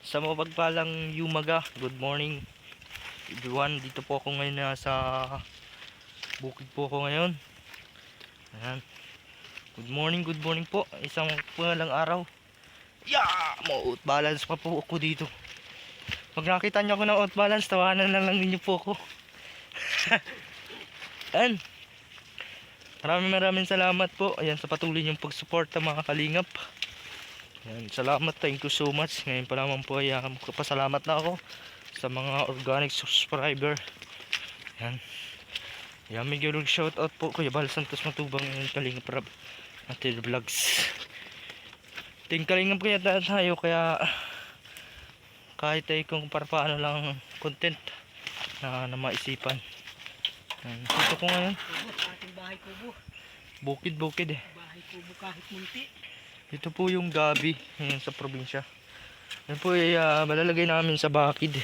Sa mapagpalang yumaga, good morning everyone. Dito po ako ngayon nasa bukid po ako ngayon. Ayan. Good morning, good morning po. Isang pumalang araw. Yeah! Mau-out balance pa po ako dito. Pag nakita nyo ako ng out balance, tawanan na lang ninyo po ako. Ayan. Maraming maraming salamat po. Ayan, sa patuloy niyong pagsuporta mga kalingap. Ayan, salamat. Thank you so much. Ngayon pa naman po ay uh, magpapasalamat na ako sa mga organic subscriber. Ayan. Ayan, may gulog shoutout po. Kuya Bal Santos Matubang ng Kalingap Rap. Atil Vlogs. Ting Kalingap kaya ta- tayo kaya kahit ay kung para paano lang content na, na maisipan. Ayan, dito ko ngayon. Bukid-bukid eh. Bahay kubo kahit munti. Ito po yung gabi ngayon sa probinsya. Yan po ay ah, malalagay namin sa bakid.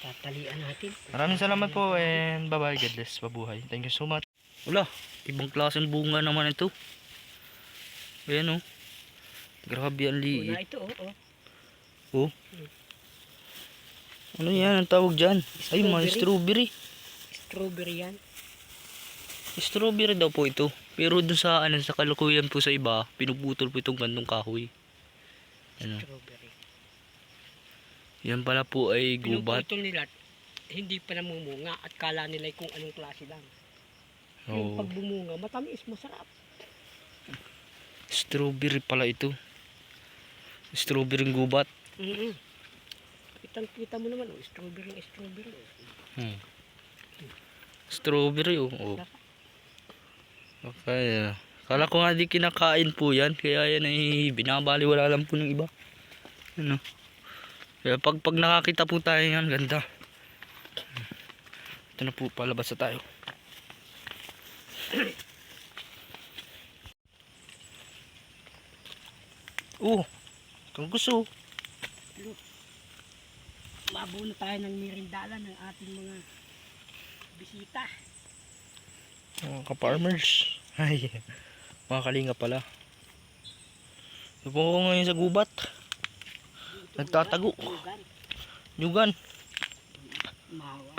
Tatalian natin. Maraming salamat po and bye bye. God bless. Mabuhay. Thank you so much. Wala. Ibang klaseng bunga naman ito. Ayan oh. Grabe ang Una liit. ito, oh, oh. Oh. Ano yan ang tawag dyan? Ay, mga strawberry. Strawberry yan. Strawberry daw po ito. Pero dun sa ano sa kalukuyan po sa iba, pinuputol po itong gantong kahoy. Ano? Strawberry. Yan pala po ay gubat. Pinuputol nila, hindi pa namumunga at kala nila kung anong klase lang. Yung Oh. pag bumunga, matamis, masarap. Strawberry pala ito. Strawberry gubat. Mm Kitang kita mo naman, oh, strawberry, strawberry. Hmm. Strawberry oh. oh. Okay. ah. Kala ko nga di kinakain po yan. Kaya yan ay binabali. Wala lang po ng iba. Ano. Kaya pag, pag nakakita po tayo yan, ganda. Ito na po, palabas na tayo. Oh, kung gusto. Mabuo na tayo ng mirindala ng ating mga bisita. Mga ka-farmers. Ay, mga kalinga pala. Po ako ngayon sa gubat. Nagtatago. Yugan. mawa.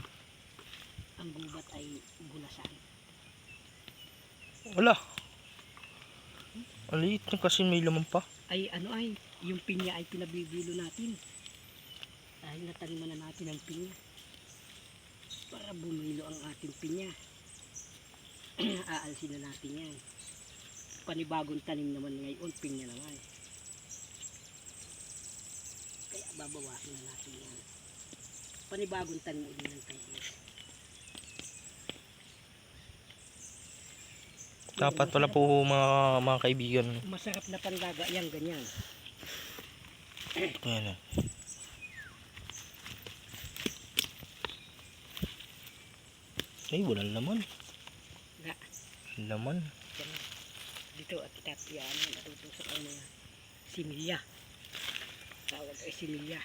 Ang gubat ay gulasan. Wala. Maliit na kasi may laman pa. ay ano ay, yung pinya ay pinabibilo natin. Dahil nataniman na natin ang pinya. Para bumilo ang ating pinya. Aalsin na natin yan. Panibagong tanim naman ngayon, pinya naman. Kaya babawasan na natin yan. Panibagong tanim ulit ng pinya. Dapat pala po mga, mga kaibigan. Masarap na pandaga yan, ganyan. Ayan o. Ay, walang laman. Laman. Dito at itatiyaan mo, natutusok ang mga similya. Tawag ay similya.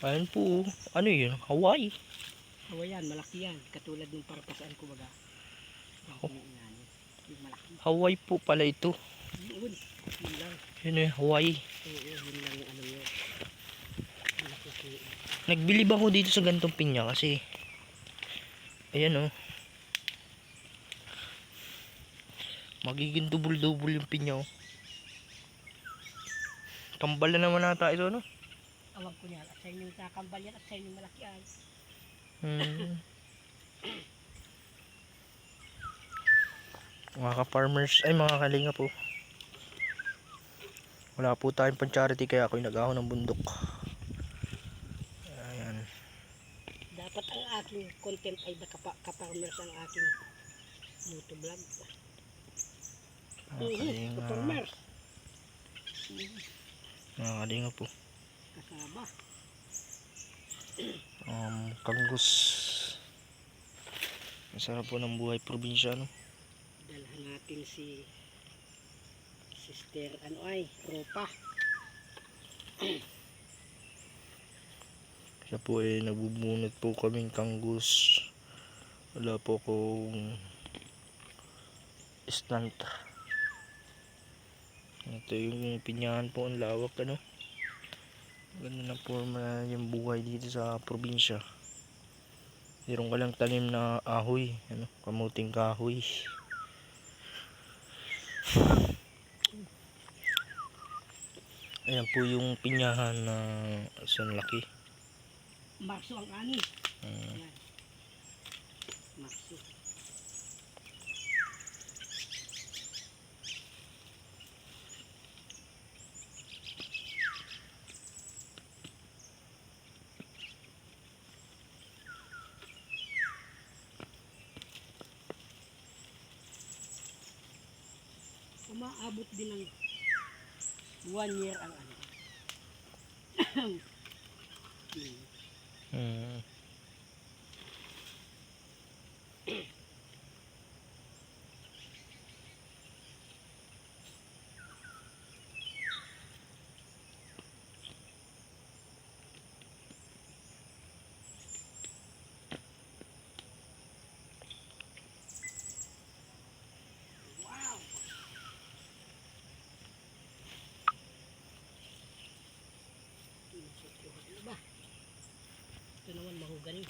Ayan po. Ano yun? Hawaii. Hawayan, malaki yan. Katulad ng parapasaan ko baga. Oh. Hawaii po pala ito. Yun, yun lang. Yun eh, Hawaii. Oo, yun lang yung ano yun. Nagbili ba ako dito sa gantong pinya kasi ayan oh. Magiging double-double yung pinya oh. Kambal na naman nata ito no? Awag ko niyan. At sa inyo kakambal yan at sa inyo malaki ay. Hmm. Mga ka-farmers, ay mga kalinga po. Wala po tayong pan-charity kaya ako'y nag-ahon ng bundok. Ayan. Dapat ang aking content ay nakapa- ka-farmers ang aking motovlog. Mga kalinga. Mga kalinga po. Kasama. Um, kanggus. Masarap po ng buhay probinsya no? Dalhan natin si Sister ano ay, Ropa. Siya po ay nagbubunot po kaming kanggus. Wala po akong stand. Ito yung pinyahan po ang lawak ano. Ganda na forma yung buhay dito sa probinsya. Meron ka lang tanim na ahoy, ano, kamuting kahoy. Ayan po yung pinyahan na sunlaki. Marso ang ani. Mm. Marso. Umaabot din ng one year ang ano. Mm. Wow! Ano ba? Ito mahugani.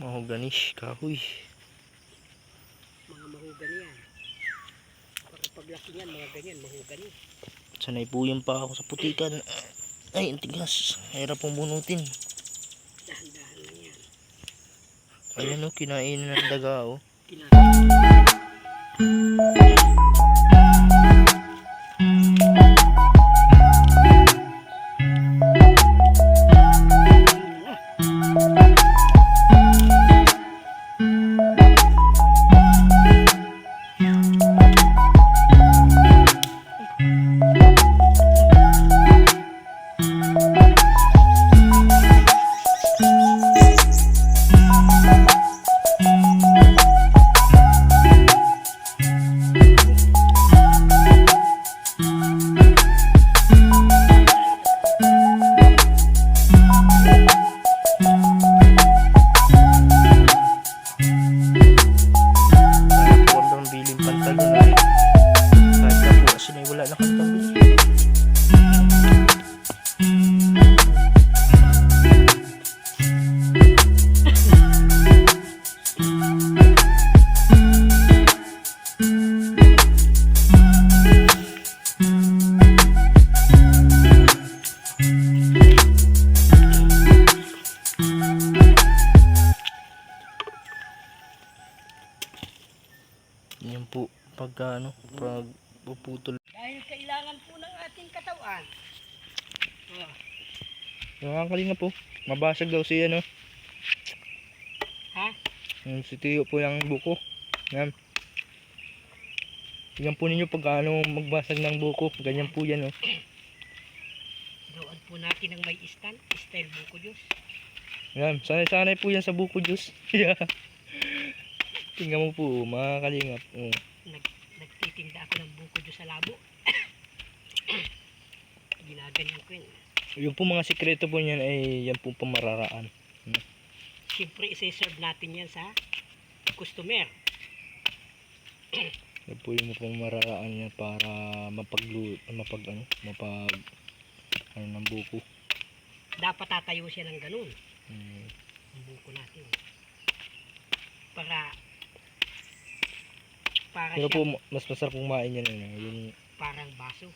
Mahoganish, kahoy. Mga mahugani yan. Para paglaki niyan, mga ganyan, mahugani. Sanay po yung pa ako sa putikan. Ay, ang tigas. Hirap pong bunutin. Dahan-dahan lang yan. Ayan o, kinain ng daga oh. o. Kinakain. Po, pagka ano, pag puputol. Dahil kailangan po ng ating katawan. Oh, Nakakali na po, mabasag daw siya no. ha? Yung si Tiyo po yung buko. Yan. Tingnan po ninyo pag ano magbasag ng buko. Ganyan po yan oh. Doon po natin ang may stand. Style buko Diyos. Yan, sanay-sanay po yan sa buko juice. Yeah. Tingnan mo po, mga kalingap. Oh. Nag, nagtitinda ako ng buko Diyos sa labo. Ginaganyan ko yun. Yung po mga sikreto po niyan ay yan po pamararaan. Siyempre, isi-serve natin yan sa customer. Yan po yung pamararaan niya para mapaglu mapag ano, mapag ano ng buko. Dapat tatayo siya ng ganun. Mm. Ang buko natin. Para para Pero po mas masarap kumain yan ano, yung parang baso.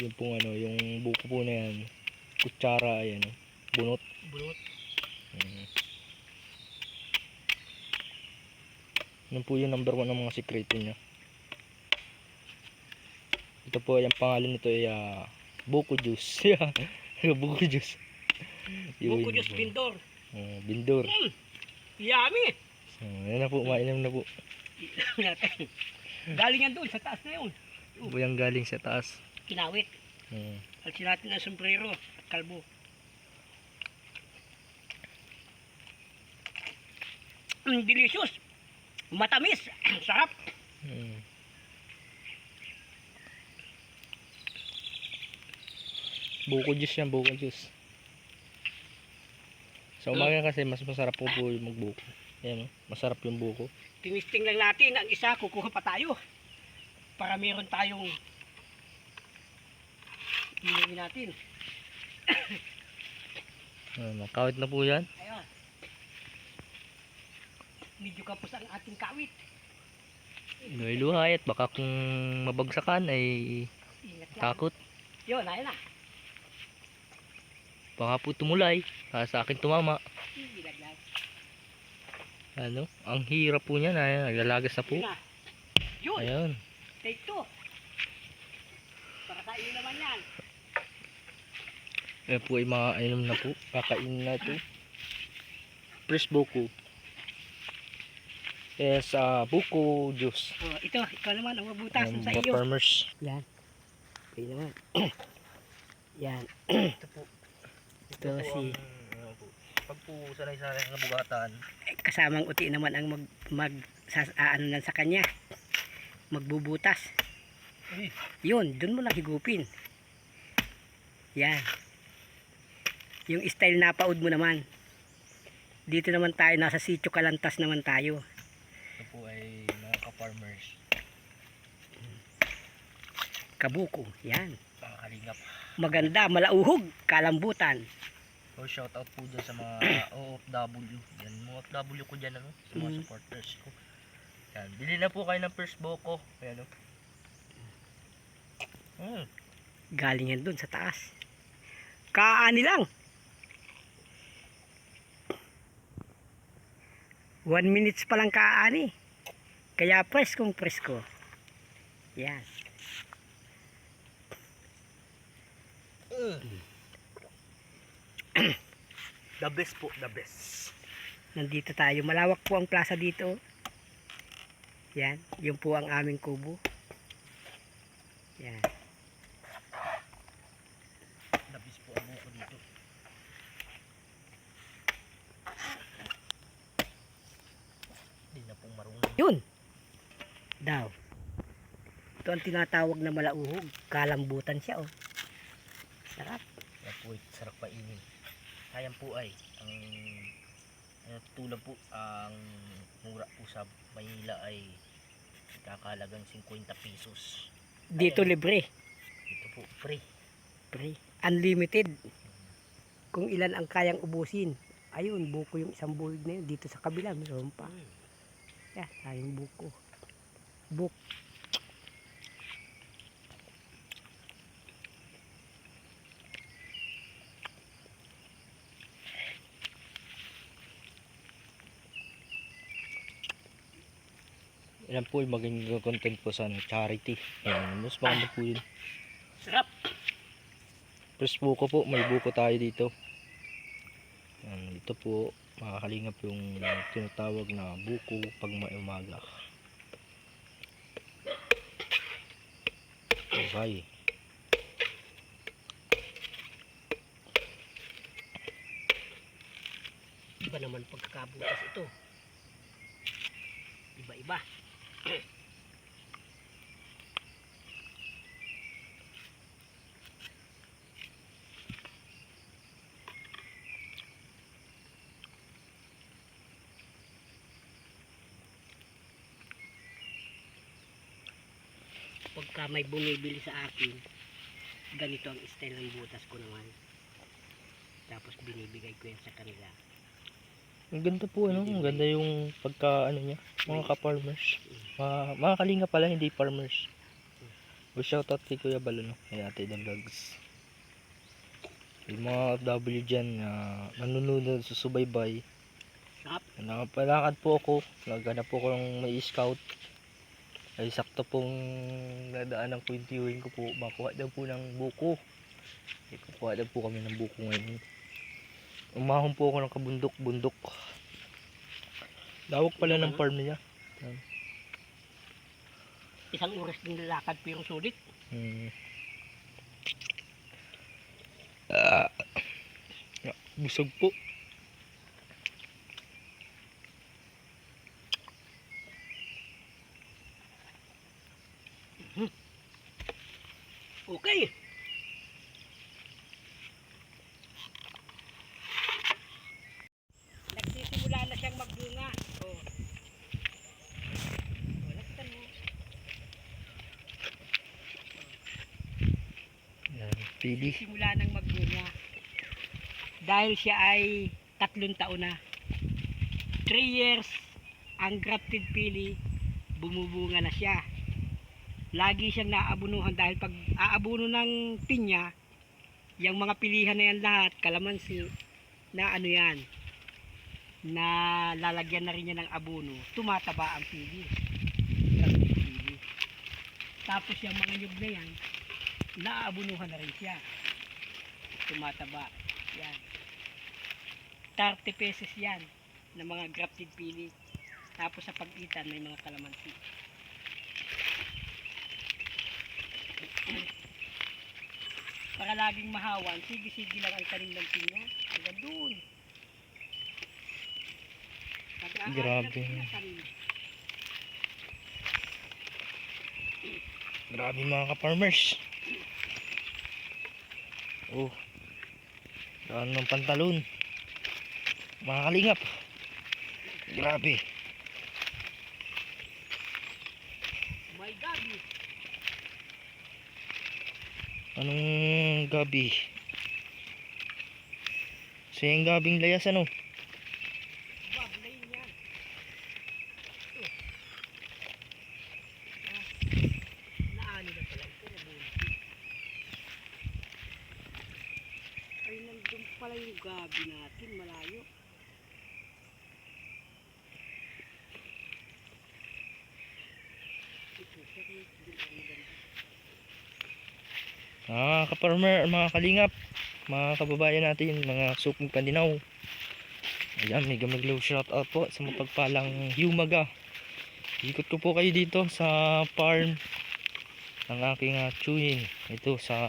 yung pong ano, yung buko po na yan. Kutsara ayan, oh, bunot. Bunot. Mm. Yan po yung number one ng mga sikreto niya. Ito po, yung pangalan nito ay ah, buko juice. buko juice. Yun Buko Diyos po. Pindor. Oh, bindor. Mm, yummy! Oh, yan na po, mainam na po. Galing yan doon sa taas na yun. Yung galing sa taas. Kinawit. Mm. Alsin natin ang sombrero at kalbo. Mm, delicious. Matamis. Sarap. Mm. Buko juice yan, buko juice. Sa umaga kasi mas masarap po po yung magbuko. Yan, oh, masarap yung buko. Tinisting lang natin ang isa, kukuha pa tayo. Para meron tayong inuwi natin. Ayan, nakawit na po yan. Ayun. Medyo kapos ang ating kawit. Inuiluhay at baka kung mabagsakan ay takot. Yun, ayun na. Baka po tumulay. Kaya sa akin tumama. Ilaglag. Ano? Ang hirap po niyan. Ayan, naglalagas na po. Yun Ayan. take two. Para sa iyo naman yan. Ayan po ay mga inom na po. Kakainin na ito. Fresh buko. Yes, ah, buko juice. Oh, ito, ikaw naman ang mabutas Ayan, sa iyo. farmers. Yan. Okay naman. Yan. Ito po. Ito si- ano po, pag po sanay-sanay sa bugatan, Kasamang uti naman ang mag, mag sa, ah, ano lang sa kanya. Magbubutas. Uy. Yun, dun mo lang higupin. Yan. Yung style na paud mo naman. Dito naman tayo, nasa sitio kalantas naman tayo. ito po ay mga ka-farmers. Kabuko. Yan. Mga kalingap. Maganda, malauhog, kalambutan. So shout out po dyan sa mga OFW. Yan, mga OFW ko dyan ano, sa mga Mm. supporters ko. Yan, bili na po kayo ng first boko. Ayan o. Hmm. Galing yan dun sa taas. Kaani lang. One minutes pa lang kaani. Kaya preskong presko. Yan. The best po, the best. Nandito tayo. Malawak po ang plaza dito. Yan. Yung po ang aming kubo. Yan. The best po ang buko dito. Hindi na pong marunong. Yun. Daw. Ito ang tinatawag na malauhog. Kalambutan siya oh. Sarap. Yan po ay sarap painin. Ayan po ay ang ano, tulad po ang mura po sa Maynila ay kakalagang 50 pesos. Dito Ayan. libre. Ito po free. Free. Unlimited. Kung ilan ang kayang ubusin. Ayun, buko yung isang buhig na yun. Dito sa kabila, mayroon pa. Yan, tayong buko. Buk. Yan po maging content po sa ano, charity. Ayan, mas maganda po yun. Sarap. First buko po, may buko tayo dito. Yan, dito po, makakalingap yung tinatawag na buko pag maumaga. Okay. Iba naman pagkakabutas ito. Iba-iba. Pagka may bumibili sa akin, ganito ang style ng butas ko naman. Tapos binibigay ko yan sa kanila. Ang ganda po, ano? Ang ganda yung pagka, ano niya, mga ka-farmers. Mga, mga kalinga pala, hindi farmers. O shoutout kay Kuya Balo, no? Kay Ate Dan Vlogs. Yung mga W dyan na nanonood sa subaybay. Sarap. Nakapalakad po ako. Naghanap po ako ng may scout. Ay sakto pong ko yung tiyuhin ko po. Makuha daw po ng buko. Ay, kukuha daw po kami ng buko ngayon. Umahon po ako ng kabundok-bundok. Lawak pala ng farm niya. Isang oras din lalakad pero sulit. Hmm. Ah. Ah, busog po. Okay. Nagsisimula na siyang magbunga. Oh. Oh, nakita mo. Yan, pili. Simula nang magbunga. dahil siya ay tatlong taon na. 3 years, ang grafted pili, bumubunga na siya. Lagi siyang naabunuhan dahil pag aabuno ng pinya, yung mga pilihan na yan lahat, kalamansi, na ano yan, na lalagyan na rin niya ng abuno, tumataba ang pili. Tapos yung mga nyug na yan, naaabunuhan na rin siya. Tumataba. Yan. 30 pesos yan ng mga grafted pili. Tapos sa pagitan may mga kalamansi. Para laging mahawan, sige-sige lang ang tanim ng pinya. Hanggang doon. Grabe. Grabe mga ka-farmers. Oh. Daan ng pantalon. Mga kalingap. Grabe. My God. Anong gabi? So yung gabing layas ano? Bablay niya. Oh. Ah, naano na pala ito. nabunti. Ay, nandun pala yung gabi natin. Malayo. Ito, siya kung hindi ako maganda. Ah, ka-farmer, mga kalingap. Mga kababayan natin, mga suping pandinaw. Ayan, mega maglow shoutout po sa mapagpalang Humaga. Ikot ko po kayo dito sa farm ng aking uh, chewing. Ito sa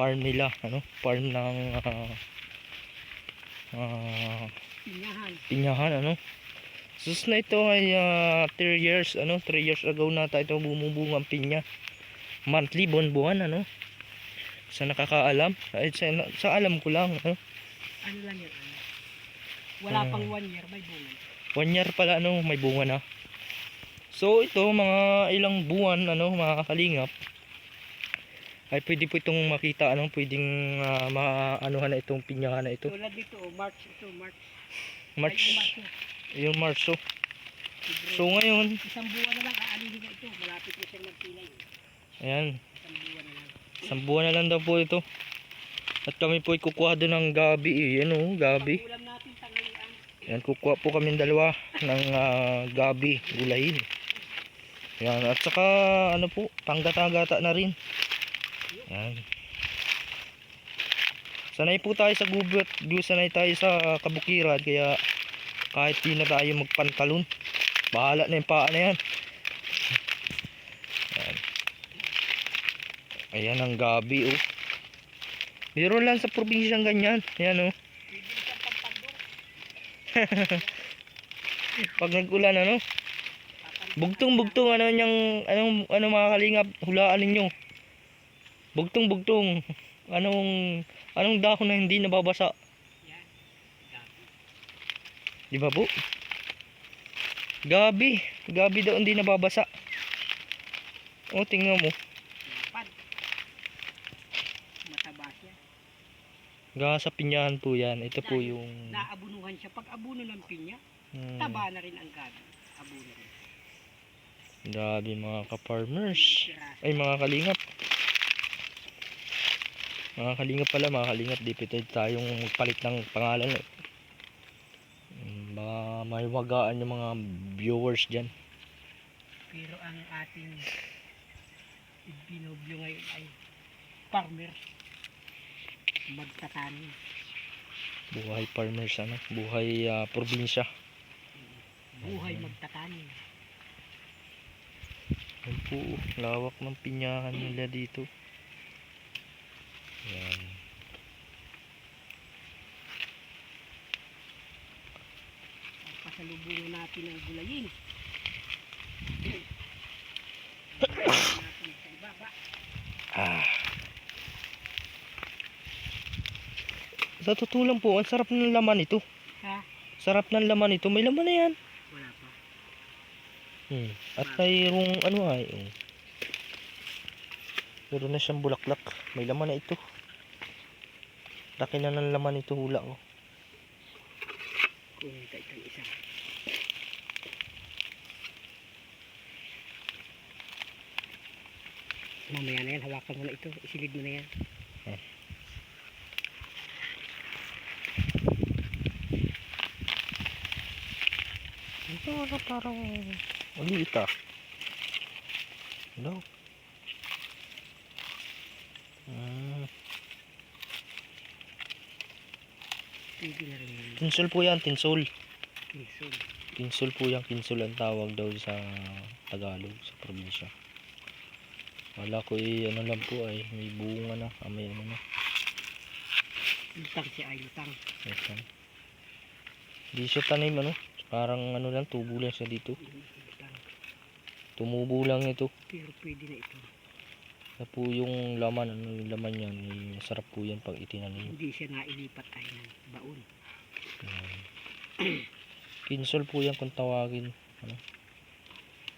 farm nila, ano? Farm ng ah, ah, Pinyahan. pinyahan ano sus na ito ay 3 years ano 3 years ago na tayo bumubunga ang pinya monthly buwan-buwan ano sa nakakaalam ay sa, sa alam ko lang ano Ano lang yan, ano? Wala Ah. pang one year, may bunga. one year pala ano may bunga na so ito mga ilang buwan ano mga kalingap ay pwede po itong makita ano pwedeng uh, maanuhan na itong pinyahan na ito Tulad dito, oh, March ito, March. March Ay, March. oh. yung March so, February. so ngayon Isang buwan na lang, aanihin na ito. Malapit na siyang magpilay. Ayan Isang buwan na lang. Daw po ito. At kami po kukuha doon ng gabi eh. Yan o, gabi. Pag-ulam natin tanghalian. Yan, kukuha po kami dalawa ng ah, gabi, gulayin. Yan, at saka ano po, panggata-gata na rin. Yan. Sanay po tayo sa gubot, di sanay tayo sa kabukiran, kaya kahit di na tayo magpantalon, bahala na yung paa na. Yan. Ayan ang gabi oh. Meron lang sa probinsyang ganyan. Ayan oh. Pag nag-ulan ano, Papandong. bugtong bugtong ano niyang anong ano mga kalingap, hulaan ninyo. Bugtong bugtong. Anong anong dahon na hindi nababasa, di ba po? Gabi, gabi daw hindi nababasa. O tingnan mo, ga sa pinyahan po 'yan. Ito po Dahil yung Naabunuhan siya. Pag abuno ng pinya, hmm, taba na rin ang gabi. Abuno rin. gabi mga ka-farmers. Ay mga kalingap. Mga kalingap pala, mga kalingap, di pa tayong palit ng pangalan. eh. Baka may wagaan yung mga viewers dyan. Pero ang ating binobyo ngayon ay farmer. Magtatanim. Buhay farmers, ano? Buhay ah, probinsya. Buhay magtatanim. Yan po, lawak ng pinyahan nila dito. Yan. Pasalubungan natin ang gulayin. Ah. Sa totoo lang po, ang sarap ng laman ito. Ha? Sarap ng laman ito. May laman na yan. Wala pa. Hmm. At mayroong ano ay. Oh. Meron na siyang bulaklak. May laman na ito. Laki na ng laman ito hula ko. Kunin tayo itong isa. Mamaya na yan, hawakan mo na ito. Isilid mo na yan. Ito ano parang maliit ah. Hello? Mm, tinsol po yan, tinsol. Kinsol. Kinsol po yan, kinsol ang tawag daw sa Tagalog, sa probinsya. Wala ko eh, ano lang po ay, may bunga na, ah, may ano na. Lutang siya ay lutang. Yes, ano. Di siya tanim ano, parang ano lang, tubo lang siya dito. Tumubo lang ito. Pero pwede na ito. Na po yung laman, ano yung laman yan, eh, masarap po yan pag itinanim. Hindi siya nailipat ay ng baon. Yan. Kinsol po yan kung tawagin. Ano?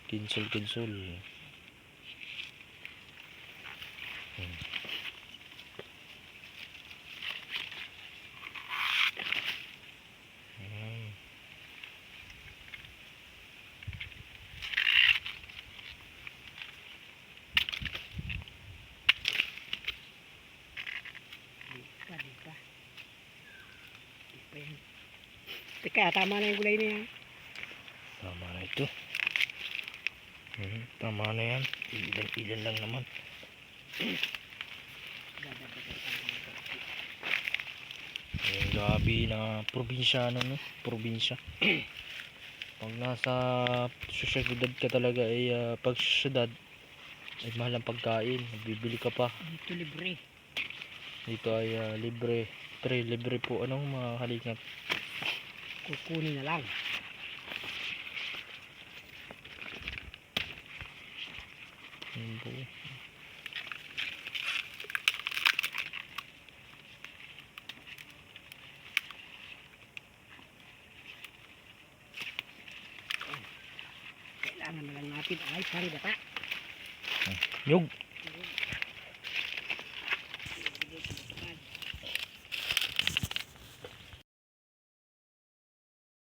Kinsol, kinsol. Hmm. Ayan. Di pa, di pa. Di pa yan. Teka, tama na yung gulay na yan. Tama na ito. Mhm, tama na yan. Ilan, ilan lang naman. Dadagdagan tayo ng konti. Yung gabi na probinsya ano no? Probinsya. Pag nasa syudad ka talaga ay ah, pag syudad ay mahal ang pagkain. Bibili ka pa. Dito libre. Dito ay ah, libre. Pre, libre po. Anong mga kalingap? Kukunin na lang. Yun po. Kailangan na lang natin ay panggata. Nyug.